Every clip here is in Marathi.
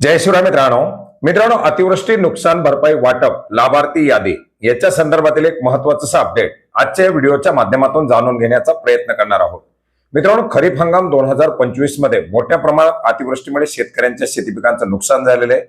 जय शिवराय मित्रांनो. मित्रांनो अतिवृष्टी नुकसान भरपाई वाटप लाभार्थी यादी याच्या संदर्भातील एक महत्वाचं अपडेट आजच्या या व्हिडिओच्या माध्यमातून जाणून घेण्याचा प्रयत्न करणार आहोत. मित्रांनो खरीप हंगाम दोन हजार पंचवीसमध्ये मोठ्या प्रमाणात अतिवृष्टीमुळे शेतकऱ्यांच्या शेती पिकांचं नुकसान झालेलं आहे.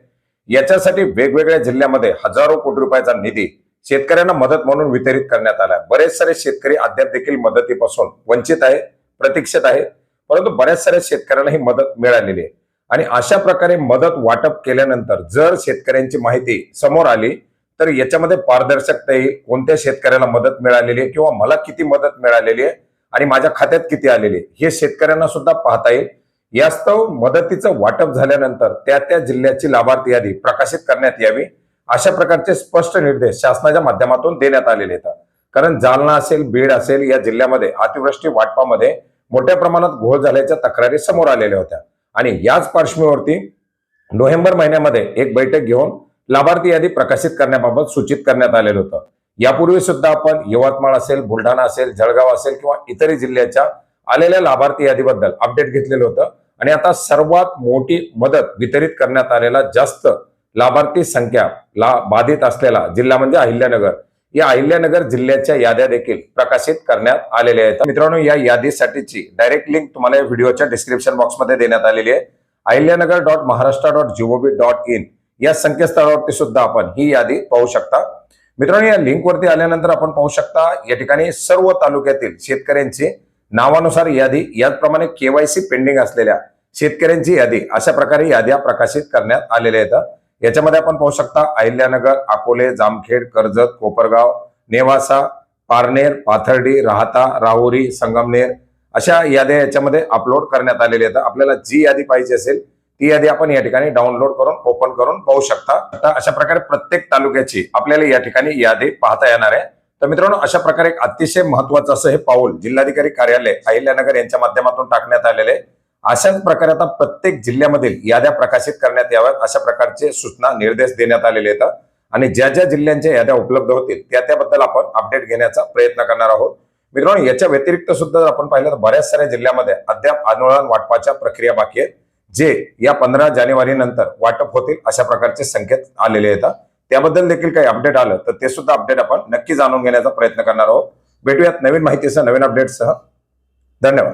याच्यासाठी वेगवेगळ्या जिल्ह्यामध्ये हजारो कोटी रुपयाचा निधी शेतकऱ्यांना मदत म्हणून वितरित करण्यात आला बरेच सारे शेतकरी अद्याप देखील मदतीपासून वंचित आहे प्रतीक्षित आहे परंतु बऱ्याच साऱ्या शेतकऱ्यांना ही मदत मिळालेली आहे. आणि अशा प्रकारे मदत वाटप केल्यानंतर जर शेतकऱ्यांची माहिती समोर आली तर याच्यामध्ये पारदर्शकता येईल कोणत्या शेतकऱ्याला मदत मिळालेली आहे किंवा मला किती मदत मिळालेली आहे आणि माझ्या खात्यात किती आलेली आहे हे शेतकऱ्यांना सुद्धा पाहता येईल. यास्तव मदतीचं वाटप झाल्यानंतर त्या त्या जिल्ह्याची लाभार्थी यादी प्रकाशित करण्यात यावी अशा प्रकारचे स्पष्ट निर्देश शासनाच्या माध्यमातून देण्यात आलेले आहेत. कारण जालना असेल बीड असेल या जिल्ह्यामध्ये अतिवृष्टी वाटपामध्ये मोठ्या प्रमाणात घोळ झाल्याच्या तक्रारी समोर आलेल्या होत्या. आणि याच पार्श्वभूमीवरती नोव्हेंबर महिन्यामध्ये एक बैठक घेऊन लाभार्थी यादी प्रकाशित करण्याबाबत सूचित करण्यात आलेलं होतं. यापूर्वी सुद्धा आपण यवतमाळ असेल बुलढाणा असेल जळगाव असेल किंवा इतरही जिल्ह्याच्या आलेल्या लाभार्थी यादीबद्दल अपडेट घेतलेलं होतं. आणि आता सर्वात मोठी मदत वितरित करण्यात आलेला जास्त लाभार्थी संख्या ला बाधित असलेला जिल्हा म्हणजे अहिल्यानगर. या अहिल्यानगर जिल्ह्याच्या याद्या देखील प्रकाशित करण्यात आलेल्या आहेत. मित्रांनो या यादीसाठीची डायरेक्ट लिंक तुम्हाला या व्हिडिओच्या डिस्क्रिप्शन बॉक्समध्ये देण्यात आलेली आहे. Ahilyanagar dot Maharashtra dot GOB dot in या संकेतस्थळावरती सुद्धा आपण ही यादी पाहू शकता. मित्रांनो या लिंकवरती आल्यानंतर आपण पाहू शकता या ठिकाणी सर्व तालुक्यातील शेतकऱ्यांची नावानुसार यादी याचप्रमाणे केवायसी पेंडिंग असलेल्या शेतकऱ्यांची यादी अशा प्रकारे याद्या प्रकाशित करण्यात आलेल्या आहेत. याच्यामध्ये आपण पाहू शकता अहिल्यानगर अकोले जामखेड कर्जत कोपरगाव नेवासा पारनेर पाथर्डी राहता राहुरी संगमनेर अशा याद्या याच्यामध्ये अपलोड करण्यात आलेल्या आहेत. आपल्याला जी यादी पाहिजे असेल ती यादी आपण या ठिकाणी डाउनलोड करून ओपन करून पाहू शकता. आता अशा प्रकारे प्रत्येक तालुक्याची आपल्याला या ठिकाणी यादी पाहता येणार आहे. तर मित्रांनो अशा प्रकारे एक अतिशय महत्वाचं असं हे पाऊल जिल्हाधिकारी कार्यालय अहिल्यानगर यांच्या माध्यमातून टाकण्यात आलेले आहे. अशाच प्रकारे आता प्रत्येक जिल्ह्यामधील याद्या प्रकाशित करण्यात याव्यात अशा प्रकारचे सूचना निर्देश देण्यात आलेले आहेत. आणि ज्या ज्या जिल्ह्यांच्या याद्या उपलब्ध होतील त्या त्याबद्दल आपण अपडेट घेण्याचा प्रयत्न करणार आहोत. मित्रांनो याच्या व्यतिरिक्त सुद्धा जर आपण पाहिलं तर बऱ्याच साऱ्या जिल्ह्यामध्ये अद्याप आंदोलन वाटपाच्या प्रक्रिया बाकी आहेत जे या पंधरा जानेवारी नंतर वाटप होतील अशा प्रकारचे संकेत आलेले आहेत. त्याबद्दल देखील काही अपडेट आलं तर ते सुद्धा अपडेट आपण नक्की जाणून घेण्याचा प्रयत्न करणार आहोत. भेटूयात नवीन माहितीसह नवीन अपडेटसह धन्यवाद.